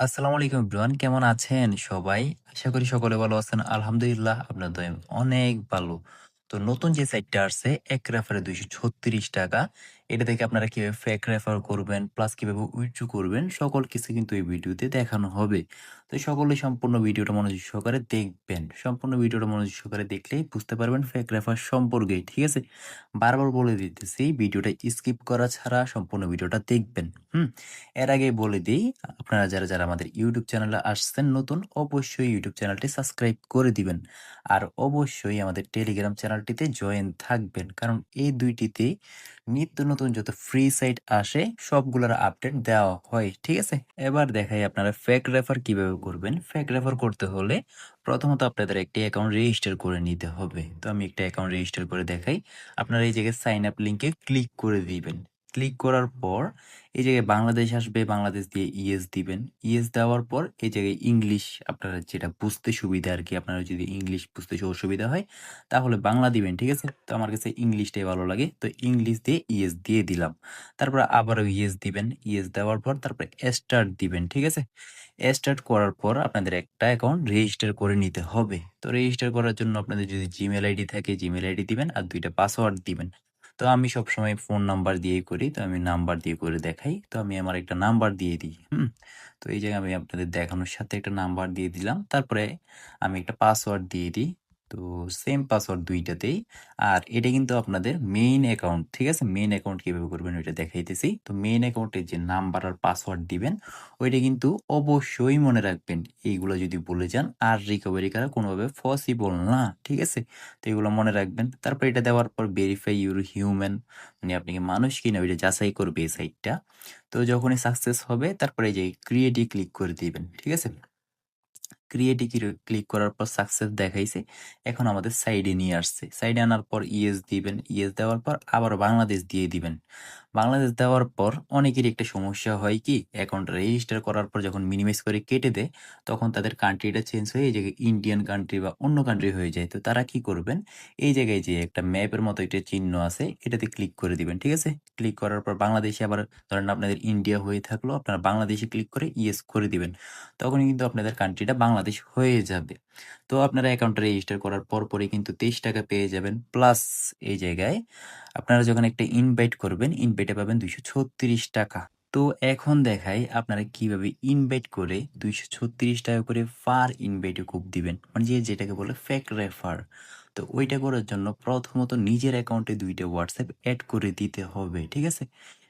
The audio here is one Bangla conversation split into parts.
আসসালামু আলাইকুম ইব্রান কেমন আছেন সবাই? আশা করি সকলে ভালো আছেন। আলহামদুলিল্লাহ আপনার দয়ায় অনেক ভালো। তো নতুন যে সাইটটা আসছে, এক রেফারে ৳২৩৬ এটা থেকে আপনারা কীভাবে ফেক রেফার করবেন, প্লাস কীভাবে উইথড্র করবেন সকল কিছু কিন্তু এই ভিডিওতে দেখানো হবে। তো সকলেই সম্পূর্ণ ভিডিওটা মনোযোগ সহকারে দেখবেন। সম্পূর্ণ ভিডিওটা মনোযোগ সহকারে দেখলেই বুঝতে পারবেন ফেক রেফার সম্পর্কে, ঠিক আছে? বারবার বলে দিতেছি ভিডিওটা স্কিপ করা ছাড়া সম্পূর্ণ ভিডিওটা দেখবেন। হুম? এর আগে বলে দেই আপনারা যারা, যারা আমাদের ইউটিউব চ্যানেলে আসছেন নতুন অবশ্যই ইউটিউব চ্যানেলটি সাবস্ক্রাইব করে দিবেন। আর অবশ্যই আমাদের টেলিগ্রাম চ্যানেলটিতে জয়েন থাকবেন। কারণ এই ২ টিতে নিত্য নতুন যত ফ্রি সাইট আসে, সবগুলোর আপডেট দেওয়া হয়। ঠিক আছে? এবার দেখাই আপনারা ফেক রেফার কীভাবে করবেন। ফেক রেফার করতে হলে প্রথমত আপনাদের একটি অ্যাকাউন্ট রেজিস্টার করে নিতে হবে। তো আমি একটা অ্যাকাউন্ট রেজিস্টার করে দেখাই। আপনারা এই জায়গায় সাইন আপ লিঙ্কে ক্লিক করে দিবেন। ক্লিক করার পর এই জায়গায় বাংলাদেশ আসবে, বাংলাদেশ দিয়ে ইএস দিবেন। ইয়েস দেওয়ার পর এই জায়গায় ইংলিশ আপনারা যেটা বুঝতে সুবিধা আর কি আপনারা যদি ইংলিশ বুঝতে অসুবিধা হয় তাহলে বাংলা দিবেন। ঠিক আছে? তো আমার কাছে ইংলিশটাই ভালো লাগে। তো ইংলিশ দিয়ে ইএস দিয়ে দিলাম। তারপর আবারও ইয়েস দিবেন। ইয়েস দেওয়ার পর তারপরে স্টার্ট দিবেন। ঠিক আছে? স্টার্ট করার পর আপনাদের একটা অ্যাকাউন্ট রেজিস্টার করে নিতে হবে। তো রেজিস্টার করার জন্য আপনাদের যদি জিমেইল আইডি থাকে জিমেইল আইডি দিবেন আর দুইটা পাসওয়ার্ড দিবেন। তো আমি সবসময় ফোন নাম্বার দিয়েই করি। তো আমি নাম্বার দিয়ে করে দেখাই। তো আমি আমার একটা নাম্বার দিয়ে দিই। হুম? তো এই জায়গায় আমি আপনাদের দেখানোর সাথে একটা নাম্বার দিয়ে দিলাম। তারপরে আমি একটা পাসওয়ার্ড দিয়ে দিই। তো সেম পাসওয়ার্ড দুইটাতেই আর এটা কিন্তু আপনাদের মেইন অ্যাকাউন্ট। ঠিক আছে? মেইন অ্যাকাউন্ট কীভাবে করবেন ওইটা দেখাইতেছি। তো মেইন অ্যাকাউন্টের যে নাম্বার আর পাসওয়ার্ড দিবেন, ওইটা কিন্তু অবশ্যই মনে রাখবেন। এইগুলো যদি বলে যান, আর রিকভারি করা কোনোভাবে পসিবল না। ঠিক আছে? তো এগুলো মনে রাখবেন। তারপর এটা দেওয়ার পর ভেরিফাই ইউর হিউম্যান মানে আপনি কি মানুষ কিনা, ওইটা যাচাই করবে এই সাইটটা। তো যখনই সাকসেস হবে, তারপরে যে ক্রিয়েট ক্লিক করে দিবেন। ঠিক আছে? ক্রিয়েট ক্লিক করার পর সাকসেস দেখাইছে। এখন আমাদের সাইডে নিয়ে আসছে। সাইডে আনার পর ইএস দিবেন। ইএস দেওয়ার পর আবার বাংলাদেশ দিয়ে দিবেন। বাংলাদেশ দেওয়ার পর অনেকেরই একটা সমস্যা হয় কি অ্যাকাউন্ট রেজিস্টার করার পর যখন মিনিমাইজ করে কেটে দেয়, তখন তাদের কান্ট্রিটা চেঞ্জ হয়ে এই জায়গায় ইন্ডিয়ান কান্ট্রি বা অন্য কান্ট্রি হয়ে যায়। তো তারা কি করবেন এই জায়গায় যে একটা ম্যাপের মতো একটা চিহ্ন আছে, এটাতে ক্লিক করে দিবেন। ঠিক আছে? ক্লিক করার পর বাংলাদেশে আবার ধরেন আপনাদের ইন্ডিয়া হয়ে থাকল, আপনারা বাংলাদেশে ক্লিক করে ইয়েস করে দিবেন। তখনই কিন্তু আপনাদের কান্ট্রিটা বাংলাদেশ হয়ে যাবে। তো আপনারা অ্যাকাউন্টটা রেজিস্টার করার পরপরই কিন্তু ৳২৩ পেয়ে যাবেন। প্লাস এই জায়গায় আপনারা যখন একটা ইনভাইট করবেন ইনভাইটে পাবেন ৳২৩৬ তো এখন দেখাই আপনারা কীভাবে ইনভাইট করে ৳২৩৬ করে ফার ইনভাইটে কুপ দিবেন। মানে যে যেটাকে বলে ফেক রেফার। তো ওইটা করার জন্য প্রথমত নিজের অ্যাকাউন্টে দুইটা হোয়াটসঅ্যাপ অ্যাড করে দিতে হবে। ঠিক আছে?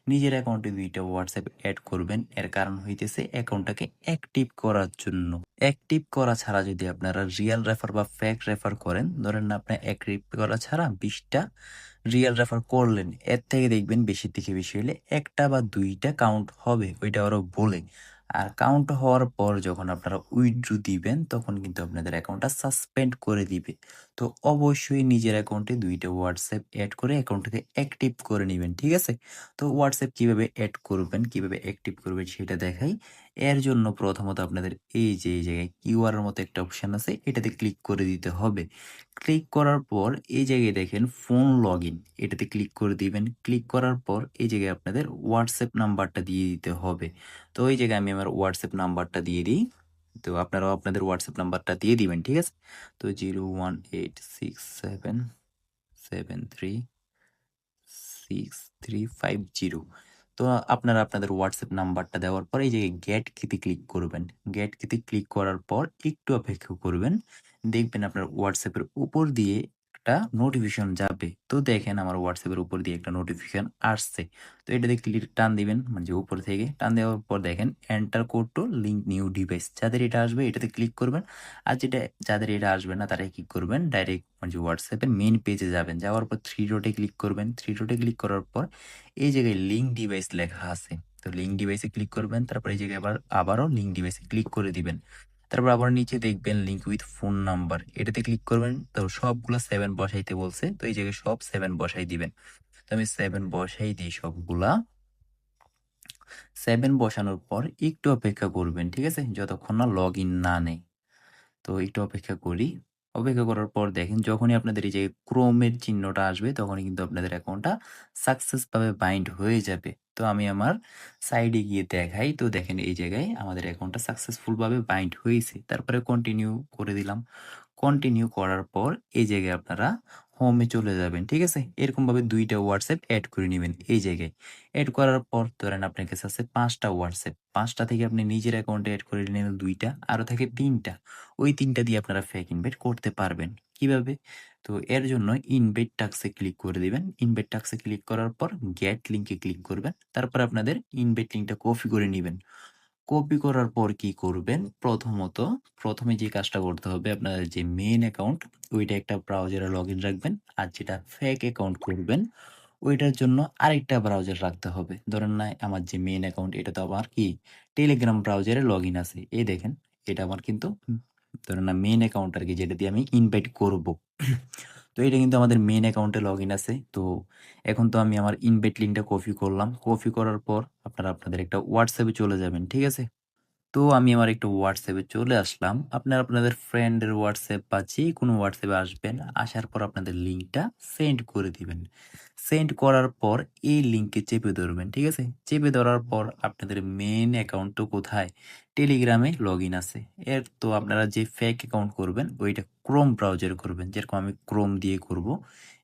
নিজের অ্যাকাউন্টে দুইটা হোয়াটসঅ্যাপ অ্যাড করবেন। এর কারণ হইতেছে অ্যাকাউন্টটাকে অ্যাক্টিভ করার জন্য। অ্যাক্টিভ করা ছাড়া যদি আপনারা রিয়েল রেফার বা ফেক রেফার করেন, ধরেন না আপনার অ্যাক্টিভ করা ছাড়া ২০ টা রিয়াল রেফার করলেন। এর থেকে দেখবেন বেশির থেকে বেশি হলে একটা বা দুইটা কাউন্ট হবে। ওইটা ওরা বলে। আর কাউন্ট হওয়ার পর যখন আপনারা উইথড্রু দিবেন তখন কিন্তু আপনাদের অ্যাকাউন্টটা সাসপেন্ড করে দিবে। তো অবশ্যই নিজের অ্যাকাউন্টে দুইটা হোয়াটসঅ্যাপ অ্যাড করে অ্যাকাউন্টটাকে অ্যাক্টিভ করে নেবেন ঠিক আছে? তো হোয়াটসঅ্যাপ কীভাবে অ্যাড করবেন, কীভাবে অ্যাক্টিভ করবেন সেটা দেখাই। এর জন্য প্রথমত আপনাদের এই যে, এই জায়গায় কিউআর এর মতো একটা অপশান আছে, এটাতে ক্লিক করে দিতে হবে। ক্লিক করার পর এই জায়গায় দেখেন ফোন লগইন এটাতে ক্লিক করে দিবেন। ক্লিক করার পর এই জায়গায় আপনাদের হোয়াটসঅ্যাপ নাম্বারটা দিয়ে দিতে হবে। তো এই জায়গায় আমি আমার হোয়াটসঅ্যাপ নাম্বারটা দিয়ে দিই। তো আপনারাও আপনাদের হোয়াটসঅ্যাপ নাম্বারটা দিয়ে দিবেন। ঠিক আছে? তো 01867736350 তো আপনারা আপনাদের হোয়াটসঅ্যাপ নাম্বারটা দেওয়ার পর এই যে গেট কিতে ক্লিক করবেন। গেট কিতে ক্লিক করার পর একটু অপেক্ষা করবেন। দেখবেন আপনার হোয়াটসঅ্যাপের উপর দিয়ে একটা নোটিফিকেশন যাবে। তো দেখেন আমার হোয়াটসঅ্যাপের উপর দিয়ে একটা নোটিফিকেশন আসছে। তো এটাতে ক্লিক টান দিবেন মানে যে উপর থেকে টান দেওয়ার পর দেখেন enter code to link new device যাদের এটা আসবে, এটাতে ক্লিক করবেন। আর যেটা, যাদের এটা আসবে না তারা কি করবেন ডাইরেক্ট মানে যে হোয়াটসঅ্যাপের মেইন পেজে যাবেন। যাওয়ার পর থ্রি ডটে ক্লিক করবেন। থ্রি ডটে ক্লিক করার পর এই জায়গায় লিঙ্ক ডিভাইস লেখা আছে। তো লিঙ্ক ডিভাইসে ক্লিক করবেন। তারপর এই জায়গায় আবার, আবারও লিঙ্ক ডিভাইসে ক্লিক করে দিবেন। তারপর আবার নিচে দেখবেন লিঙ্ক উইথ ফোন নাম্বার এটাতে ক্লিক করবেন। তো সবগুলো সেভেন বসাইতে বলছে। তো এই জায়গায় সব সেভেন বসাই দিবেন। তো আমি সেভেন বসাই দিই সবগুলা। সেভেন বসানোর পর একটু অপেক্ষা করবেন। ঠিক আছে? যতক্ষণ না লগ ইন না নেই তো একটু অপেক্ষা করি। অপেক্ষা করার পর দেখেন, যখনই আপনাদের এই যে ক্রোমের চিহ্নটা আসবে, তখনই কিন্তু আপনাদের অ্যাকাউন্টটা সাকসেসভাবে বাইন্ড হয়ে যাবে। তো আমি আমার সাইডে গিয়ে দেখাই। তো দেখেন এই জায়গায় আমাদের অ্যাকাউন্টটা সাকসেসফুলভাবে বাইন্ড হয়েছে। তারপরে কন্টিনিউ করে দিলাম। কন্টিনিউ করার পর এই জায়গায় আপনারা হোমে চলে যাবেন। ঠিক আছে? এরকমভাবে দুইটা হোয়াটসঅ্যাপ অ্যাড করে নেবেন এই জায়গায়। অ্যাড করার পর ধরেন আপনার কাছে আছে ৫ টা WhatsApp। ৫ টা থেকে আপনি নিজের অ্যাকাউন্টে অ্যাড করে নিলেন দুইটা আরও থাকে তিনটা ওই তিনটা দিয়ে আপনারা ফেক ইনভাইট করতে পারবেন। কীভাবে? তো এর জন্য ইনভাইট টাক্সে ক্লিক করে দিবেন। ইনভাইট টাক্সে ক্লিক করার পর গেট এ ক্লিক করবেন। তারপর আপনাদের ইনভাইট লিংকটা কপি করে নেবেন কপি করার পর কি করবেন? প্রথমত, প্রথমে যে কাজটা করতে হবে আপনাদের যে মেন অ্যাকাউন্ট ওইটা একটা ব্রাউজারে লগ ইন রাখবেন। আর যেটা ফেক অ্যাকাউন্ট করবেন ওইটার জন্য আরেকটা ব্রাউজার রাখতে হবে। ধরেন না আমার যে মেন অ্যাকাউন্ট এটা তো আমার কি টেলিগ্রাম ব্রাউজারে লগ ইন আছে। এই দেখেন এটা আমার কিন্তু ধরেন না মেন অ্যাকাউন্ট আর কি যেটা দিয়ে আমি ইনভাইট করব। তো এটা কিন্তু আমাদের মেন অ্যাকাউন্টে লগ ইন আছে। তো এখন তো আমি আমার ইনভাইট লিঙ্কটা কপি করলাম। কপি করার পর আপনারা আপনাদের একটা হোয়াটসঅ্যাপে চলে যাবেন। ঠিক আছে? তো আমি আমার একটু হোয়াটসঅ্যাপে চলে আসলাম। আপনারা আপনাদের ফ্রেন্ডের হোয়াটসঅ্যাপ বা যেকোনো WhatsApp এ আসবেন। আসার পর আপনাদের লিঙ্কটা সেন্ড করে দিবেন। সেন্ড করার পর এই লিংকে চেপে ধরবেন। ঠিক আছে? চেপে ধরার পর আপনাদের মেইন অ্যাকাউন্টটা কোথায়? টেলিগ্রামে লগ ইন আছে। এর তো আপনারা যে ফেক অ্যাকাউন্ট করবেন, ওইটা ক্রোম ব্রাউজার করবেন। যেরকম আমি ক্রোম দিয়ে করব।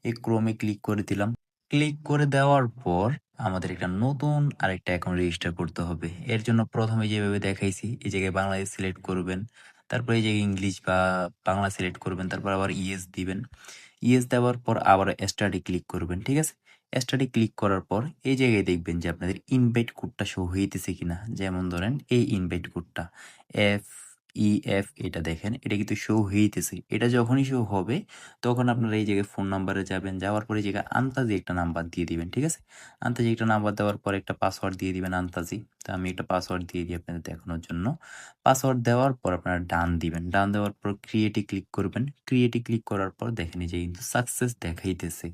এই ক্রোমে ক্লিক করে দিলাম। ক্লিক করে দেওয়ার পর আমাদের একটা নতুন আরেকটা অ্যাকাউন্ট রেজিস্টার করতে হবে। এর জন্য প্রথমে যেভাবে দেখাইছি, এই জায়গায় বাংলাদেশ সিলেক্ট করবেন। তারপর এই জায়গায় ইংলিশ বা বাংলা সিলেক্ট করবেন। তারপর আবার ইয়েস দিবেন। ইয়েস দেওয়ার পর আবার স্টাডি ক্লিক করবেন। ঠিক আছে? স্টাডি ক্লিক করার পর এই জায়গায় দেখবেন যে আপনাদের ইনভাইট কোডটা শো হইতেছে কিনা। যেমন ধরেন এই ইনভাইট কোডটা FEF এটা দেখেন, এটা কিন্তু শো হইতেছে। এটা যখনই শো হবে, তখন আপনারা এই জায়গায় ফোন নাম্বারে যাবেন। যাওয়ার পর এই জায়গায় আন্তাজি একটা নাম্বার দিয়ে দিবেন। ঠিক আছে? আন্তাজি একটা নাম্বার দেওয়ার পর একটা পাসওয়ার্ড দিয়ে দিবেন আন্তাজি। তো আমি একটা পাসওয়ার্ড দিয়ে দিই আপনাদের দেখানোর জন্য। পাসওয়ার্ড দেওয়ার পর আপনারা ডান দিবেন। ডান দেওয়ার পর ক্রিয়েট ক্লিক করবেন। ক্রিয়েট ক্লিক করার পর দেখেন যে কিন্তু সাকসেস দেখাইতেছে।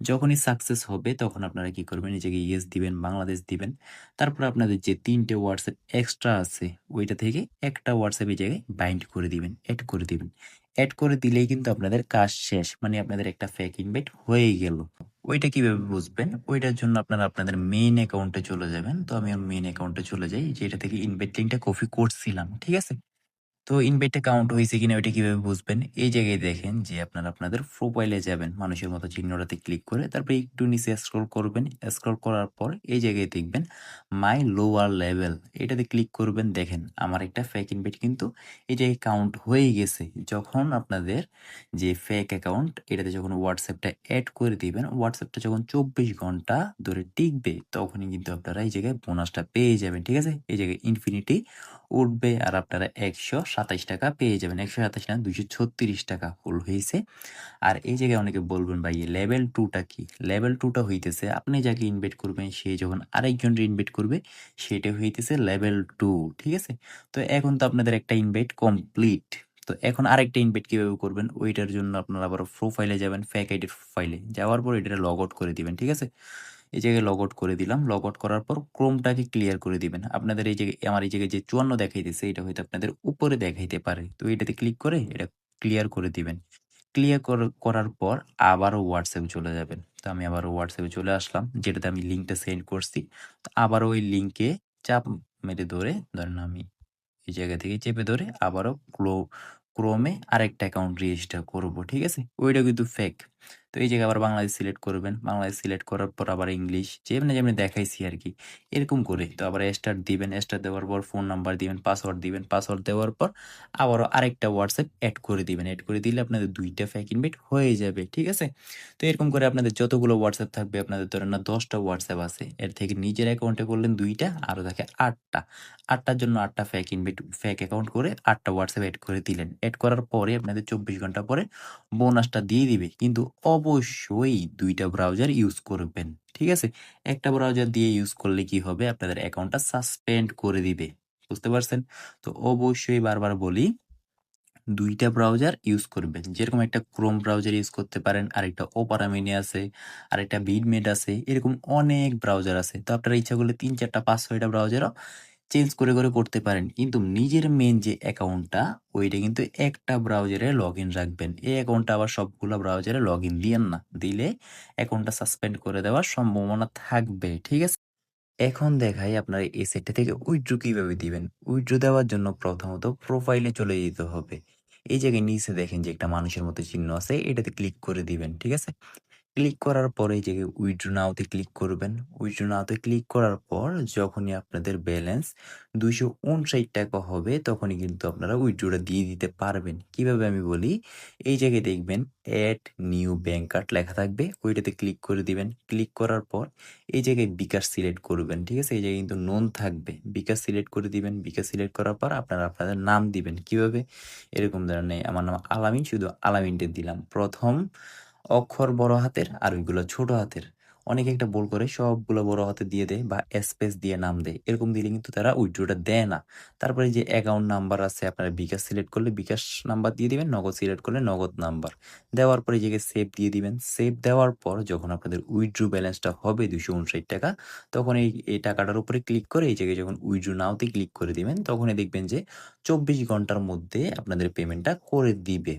যখনই সাকসেস হবে তখন আপনারা কি করবেন নিজেকে ইয়েস দিবেন, বাংলাদেশ দিবেন। তারপর আপনাদের যে তিনটে হোয়াটসঅ্যাপ এক্সট্রা আছে ওইটা থেকে একটা হোয়াটসঅ্যাপ এই জায়গায় বাইন্ড করে দিবেন, অ্যাড করে দিবেন। অ্যাড করে দিলেই কিন্তু আপনাদের কাজ শেষ। মানে আপনাদের একটা ফেক ইনভাইট হয়েই গেল। ওইটা কীভাবে বুঝবেন? ওইটার জন্য আপনারা আপনাদের মেইন অ্যাকাউন্টে চলে যাবেন। তো আমি মেইন অ্যাকাউন্টে চলে যাই। যেটা থেকে ইনভাইট লিংকটা কপি করছিলাম। ঠিক আছে? তো ইনভাইটটা কাউন্ট হয়েছে কিনা ওইটা কীভাবে বুঝবেন? এই জায়গায় দেখেন যে আপনারা আপনাদের প্রোফাইলে যাবেন। মানুষের মতো চিহ্নটাতে ক্লিক করে তারপরে একটু নিচে স্ক্রল করবেন। স্ক্রল করার পর এই জায়গায় দেখবেন মাই লোয়ার লেভেল এটাতে ক্লিক করবেন। দেখেন আমার একটা ফেক ইনভাইট কিন্তু এই জায়গায় কাউন্ট হয়ে গেছে। যখন আপনাদের যে ফেক অ্যাকাউন্ট এটাতে যখন হোয়াটসঅ্যাপটা অ্যাড করে দিবেন, হোয়াটসঅ্যাপটা যখন ২৪ ঘণ্টা ধরে টিকবে তখনই কিন্তু আপনারা এই জায়গায় বোনাসটা পেয়ে যাবেন। ঠিক আছে? এই জায়গায় ইনফিনিটি উঠবে আর আপনারা ৳১২৭ পেয়ে যাবেন। ১২৭ না ৳২৩৬ হোল হয়েছে আর এই জায়গায় অনেকে বলবেন, ভাই লেভেল 2 টা কি? লেভেল টুটা হইতেছে, আপনি যাকে ইনভাইট করবেন, সে যখন আরেকজনরে ইনভাইট করবে, সেটা হইতেছে লেভেল টু ঠিক আছে? তো এখন তো আপনাদের একটা ইনভাইট কমপ্লিট। তো এখন আরেকটা ইনভাইট কীভাবে করবেন? ওইটার জন্য আপনারা আবার প্রোফাইলে যাবেন ফ্যাক আইডির প্রোফাইলে। যাওয়ার পর এটা লগ আউট করে দিবেন। ঠিক আছে? এই জায়গায় লগ আউট করে দিলাম। লগ আউট করার পর ক্রোমটাকে ক্লিয়ার করে দিবেন। আপনাদের এই জায়গায়, আমার এই জায়গায় যে ৫৪ দেখাইতেছে, এটা হয়তো আপনাদের উপরে দেখাইতে পারে। তো এটাতে ক্লিক করে এটা ক্লিয়ার করে দিবেন। ক্লিয়ার কর, করার পর আবারও এ চলে যাবেন। তো আমি আবারও হোয়াটসঅ্যাপে চলে আসলাম। যেটাতে আমি লিঙ্কটা সেন্ড করছি। তো আবারও ওই লিংকে চাপ মেরে ধরে, ধরেন আমি এই জায়গা থেকে চেপে ধরে আবারও ক্লো ক্রোমে আরেকটা অ্যাকাউন্ট রেজিস্টার করব। ঠিক আছে? ওইটা কিন্তু ফেক। তো এই জায়গায় আবার বাংলাদেশ সিলেক্ট করবেন। বাংলাদেশ সিলেক্ট করার পর আবার ইংলিশ যেমনি, যেমনি দেখাইছি আরকি। এরকম করে তো আবার স্টার দিবেন। স্টার্ট দেওয়ার পর ফোন নাম্বার দিবেন, পাসওয়ার্ড দিবেন। পাসওয়ার্ড দেওয়ার পর আবারও আরেকটা হোয়াটসঅ্যাপ এড করে দিবেন। এড করে দিলে আপনাদের ২ টা ফেক ইনভাইট হয়ে যাবে। ঠিক আছে? তো এরকম করে আপনাদের যতগুলো হোয়াটসঅ্যাপ থাকবে আপনাদের ধরেন না ১০ টা WhatsApp আছে। এর থেকে নিজের অ্যাকাউন্টে করলেন ২ টা আরও থাকে ৮ টা। ৮ টার জন্য ৮ টা ফেক ইনভাইট ফেক অ্যাকাউন্ট করে ৮ টা WhatsApp এড করে দিলেন। অ্যাড করার পরে আপনাদের ২৪ ঘণ্টা পরে বোনাসটা দিয়ে দিবে। কিন্তু অবশ্যই দুইটা ব্রাউজার ইউজ করবেন। ঠিক আছে? একটা ব্রাউজার দিয়ে ইউজ করলে কি হবে? আপনাদের অ্যাকাউন্টটা সাসপেন্ড করে দিবে। বুঝতে পারছেন? তো অবশ্যই বারবার বলি দুইটা ব্রাউজার ইউজ করবেন। যেরকম একটা ক্রোম ব্রাউজার ইউজ করতে পারেন, আরেকটা ওপেরা মিনি আছে, আরেকটা বিটমেট আছে। এরকম অনেক ব্রাউজার আছে। তো আপনারা ইচ্ছা করলে তিন চারটা পাঁচ ছয়টা ব্রাউজারও চেঞ্জ করে, করে করতে পারেন। কিন্তু নিজের মেন যে অ্যাকাউন্টটা ওইটা কিন্তু একটা ব্রাউজারে লগ ইন রাখবেন। এই অ্যাকাউন্টটা আবার সবগুলো ব্রাউজারে লগ ইন দিয়েন না। দিলে অ্যাকাউন্টটা সাসপেন্ড করে দেওয়ার সম্ভাবনা থাকবে। ঠিক আছে? এখন দেখাই আপনার এই সাইটটা থেকে উইড্রো কীভাবে দিবেন। উইড্রো দেওয়ার জন্য প্রথমত প্রোফাইলে চলে যেতে হবে। এই জায়গায় নিচে দেখেন যে একটা মানুষের মতো চিহ্ন আছে এটাতে ক্লিক করে দিবেন। ঠিক আছে? ক্লিক করার পরে এই জায়গায় উইথড্র নাও ক্লিক করবেন। উইথড্র নাওতে ক্লিক করার পর যখনই আপনাদের ব্যালেন্স ৳২৫৯ হবে তখনই কিন্তু আপনারা উইথড্রটা দিয়ে দিতে পারবেন। কীভাবে আমি বলি, এই জায়গায় দেখবেন অ্যাড নিউ ব্যাংক কার্ড লেখা থাকবে ওইটাতে ক্লিক করে দিবেন। ক্লিক করার পর এই জায়গায় বিকাশ সিলেক্ট করবেন। ঠিক আছে? এই জায়গায় কিন্তু নোন থাকবে। বিকাশ সিলেক্ট করে দিবেন। বিকাশ সিলেক্ট করার পর আপনারা আপনাদের নাম দিবেন। কীভাবে? এরকম ধরনের আমার নাম আলামিন শুধু আলামিনটা দিলাম। ১ম অক্ষর বড় হাতের আর ওইগুলো ছোট হাতের। অনেকে একটা ভুল করে সবগুলো বড় হাতে দিয়ে দেয় বা স্পেস দিয়ে নাম দেয়। এরকম দিলে কিন্তু তারা উইথড্রটা দেয় না। তারপরে যে অ্যাকাউন্ট নাম্বার আছে আপনারা বিকাশ সিলেক্ট করলে বিকাশ নাম্বার দিয়ে দিবেন। নগদ সিলেক্ট করলে নগদ নাম্বার। দেওয়ার পরে জায়গায় সেভ দিয়ে দিবেন। সেভ দেওয়ার পর যখন আপনাদের উইথড্র ব্যালেন্সটা হবে ৳২৫৯ তখন এই, এই টাকাটার উপরে ক্লিক করে এই জায়গায় যখন উইথড্র নাও তে ক্লিক করে দিবেন তখনই দেখবেন যে ২৪ ঘণ্টার মধ্যে আপনাদের পেমেন্টটা করে দিবে।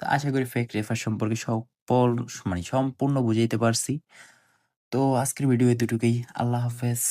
তো আশা করি ফেক রেফার সম্পর্কে সকল মানে সম্পূর্ণ বুঝাইতে পারছি। তো আজকের ভিডিও এতটুকুই। আল্লাহ হাফেজ।